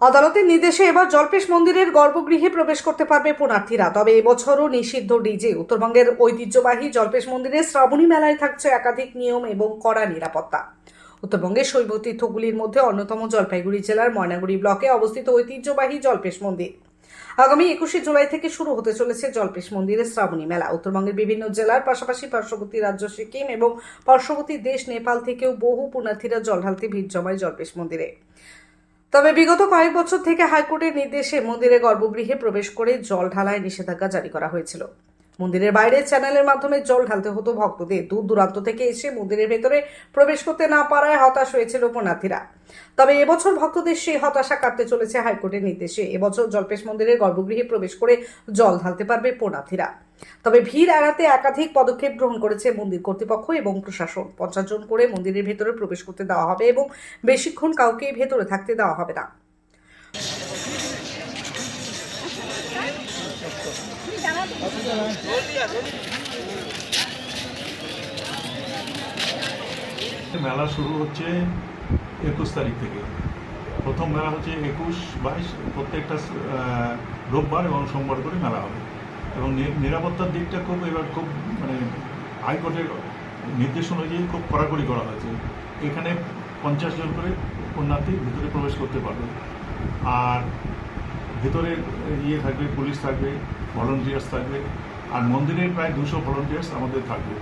আদালতের নির্দেশে এবার জল্পেশ মন্দিরের গর্ভগৃহে প্রবেশ করতে পারবে পুণার্থীরা তবে এবছরও নিষিদ্ধ ডিজে। উত্তরবঙ্গের ঐতিহ্যবাহী জল্পেশ মন্দিরে শ্রাবণী মেলায় থাকছে একাধিক নিয়ম এবং কড়া নিরাপত্তা। উত্তরবঙ্গের শৈব তীর্থগুলির মধ্যে অন্যতম জলপাইগুড়ি জেলার ময়নাগুড়ি ব্লকে অবস্থিত ঐতিহ্যবাহী জল্পেশ মন্দির। আগামী একুশে জুলাই থেকে শুরু হতে চলেছে জল্পেশ মন্দিরের শ্রাবণী মেলা। উত্তরবঙ্গের বিভিন্ন জেলার পাশাপাশি পার্শ্ববর্তী রাজ্য সিকিম এবং পার্শ্ববর্তী দেশ নেপাল থেকেও বহু পুণ্যার্থীরা জল ঢালতে ভিড় জমায় জল্পেশ মন্দিরে। তবে বিগত কয়েক বছর থেকে হাইকোর্টের নির্দেশে মন্দিরে গর্ভগৃহে প্রবেশ করে জল ঢালায় নিষেধাজ্ঞা জারি করা হয়েছিল। মন্দিরের বাইরে চ্যানেলের মাধ্যমে জল ঢালতে হতো ভক্তদের। দূর দূরান্ত থেকে এসে মন্দিরের ভেতরে প্রবেশ করতে না পারায় হতাশ হয়েছিল পুণ্যার্থীরা তবে এবছর ভক্তদের সেই হতাশা কাটতে চলেছে হাইকোর্টের নির্দেশে। এবছর জল্পেশ মন্দিরের গর্ভগৃহে প্রবেশ করে জল ঢালতে পারবে পুণ্যার্থীরা তবে ভিড় এড়াতে একাধিক পদক্ষেপ গ্রহণ করেছে মন্দির কর্তৃপক্ষ এবং প্রশাসন। পঞ্চাশ জন করে মন্দিরের ভেতরে প্রবেশ করতে দেওয়া হবে এবং বেশিক্ষণ কাউকে ভেতরে থাকতে দেওয়া হবে না। মেলা শুরু হচ্ছে একুশ তারিখ থেকে। প্রথম মেলা হচ্ছে একুশ, বাইশ, প্রত্যেকটা রোববার এবং সোমবার করে মেলা হবে। এবং নিরাপত্তার দিকটা খুব এবার খুব মানে হাইকোর্টের নির্দেশ অনুযায়ী খুব কড়াকড়ি করা হয়েছে। এখানে পঞ্চাশ জন করে পুণ্যার্থী ভিতরে প্রবেশ করতে পারবে। আর ভেতরে ইয়ে থাকবে পুলিশ থাকবে ভলেন্টিয়ার্স থাকবে আর মন্দিরের প্রায় দুশো ভলেন্টিয়ার্স আমাদের থাকবে।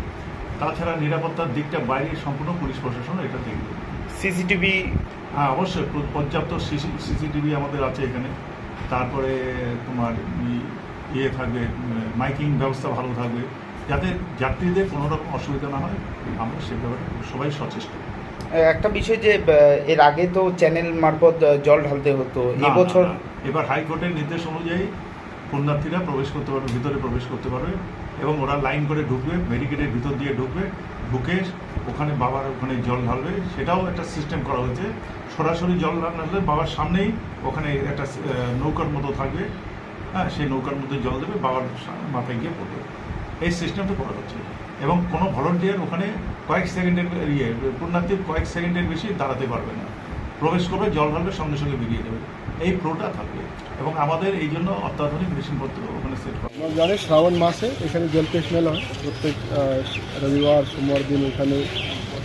তাছাড়া নিরাপত্তার দিকটা বাইরে সম্পূর্ণ পুলিশ প্রশাসন এটা দেখবে। সিসিটিভি? হ্যাঁ অবশ্যই পর্যাপ্ত সিসিটিভি আমাদের আছে এখানে। তারপরে তোমার ইয়ে থাকবে মাইকিং ব্যবস্থা ভালো থাকবে। যাতে যাত্রীদের কোনো রকম অসুবিধা না হয় আমরা সে ব্যাপারে সবাই সচেষ্ট। একটা বিষয় যে এর আগে তো চ্যানেল মারফত জল ঢালতে হতো। এবছর এবার হাইকোর্টের নির্দেশ অনুযায়ী পুণ্যার্থীরা প্রবেশ করতে পারবে ভিতরে প্রবেশ করতে পারবে এবং ওরা লাইন করে ঢুকবে ব্যারিকেডের ভিতর দিয়ে ঢুকবে ঢুকে ওখানে বাবার ওখানে জল ঢালবে। সেটাও একটা সিস্টেম করা হয়েছে। সরাসরি জল ঢাললে বাবার সামনেই ওখানে একটা নৌকার মতো থাকবে। হ্যাঁ সেই নৌকার মধ্যে জল দেবে বাবার মাথায় গিয়ে পড়বে। এই সিস্টেমটা করা হচ্ছে। এবং কোনো ভলেন্টিয়ার ওখানে কয়েক সেকেন্ডের ইয়ে পুণ্যার্থী কয়েক সেকেন্ডের বেশি দাঁড়াতে পারবে না। প্রবেশ করবে, জল ঢালবে, সঙ্গে সঙ্গে বেরিয়ে যাবে। এই ফ্লোটা থাকবে। এবং আমাদের এই জন্য অত্যাধুনিক মেশিনপত্র ওখানে সেট করা। আপনারা জানেন শ্রাবণ মাসে এখানে জলপেশ মেলা হয়। প্রত্যেক রবিবার, সোমবার দিন এখানে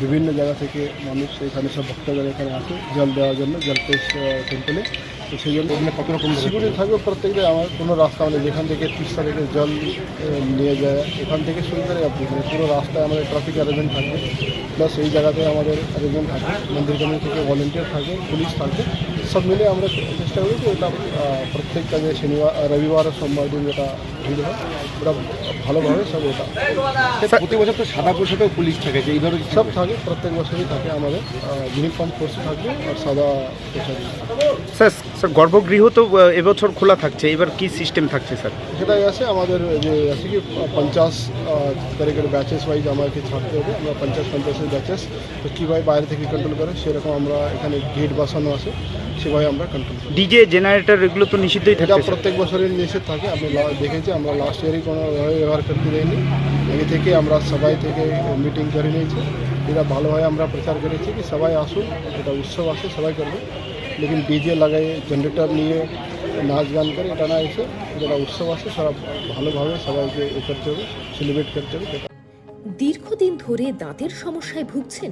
বিভিন্ন জায়গা থেকে মানুষ এখানে সব ভক্তগণ এখানে আসে জল দেওয়ার জন্য জলপেশ টেম্পলে তো সেই জন্য এখানে কত রকম সিকিউরিটি থাকবে প্রত্যেকটা আমার কোনো রাস্তা মানে যেখান থেকে তিস্তা থেকে জল নিয়ে যায় এখান থেকে শুরু করে আপনি এখানে পুরো রাস্তায় আমাদের ট্রাফিক অ্যারেঞ্জমেন্ট থাকবে। প্লাস এই জায়গাতে আমাদের অ্যারেঞ্জমেন্ট থাকবে মন্দির কমিটি থেকে ভলেন্টিয়ার থাকবে পুলিশ থাকবে সব মিলে আমরা চেষ্টা করি যে এটা প্রত্যেকটা যে শনিবার রবিবার সোমবার দিন যেটা ভিড় হয় ওটা ভালোভাবে সব এটা প্রতি বছর তো সাদা পোশাকেও পুলিশ থাকে যে এই ধরনের সব থাকে। প্রত্যেক বছরই থাকে আমাদের। ইউনিফর্ম ফোর্স থাকবে আর সাদা পোশাক। স্যার স্যার গর্ভগৃহ তো এবছর খোলা থাকছে এবার কি সিস্টেম থাকছে স্যার? সেটাই আছে আমাদের যে আছে কি পঞ্চাশ তারিখের ব্যাচেস ওয়াইজ আমাকে ছাড়তে হবে আমরা পঞ্চাশ পঞ্চাশের ব্যাচেস তো কীভাবে বাইরে থেকে কন্ট্রোল করে সেরকম আমরা এখানে গেট বসানো আছে। সেভাবে আমরা কন্ট্রোল করি। ডিজে জেনারেটর এগুলো তো নিষিদ্ধই এটা থাকছে প্রত্যেক বছরের নিষেধ থাকে। আপনি লা- দেখেছি আমরা লাস্ট ইয়ারই কোনো ব্যবহার করতে দেয়নি আগে থেকে আমরা সবাই থেকে মিটিং করে নিয়েছি। এটা ভালোভাবে আমরা প্রচার করেছি কি সবাই আসুন এটা উৎসব আছে সবাই করবে। লেকিন ডিজে লাগাই জেনারেটর নিয়ে নাচ গান করে এটা না এসে যেটা উৎসব আছে সারা ভালোভাবে সবাইকে এ করতে হবে সেলিব্রেট করতে হবে দীর্ঘদিন ধরে দাঁতের সমস্যায় ভুগছেন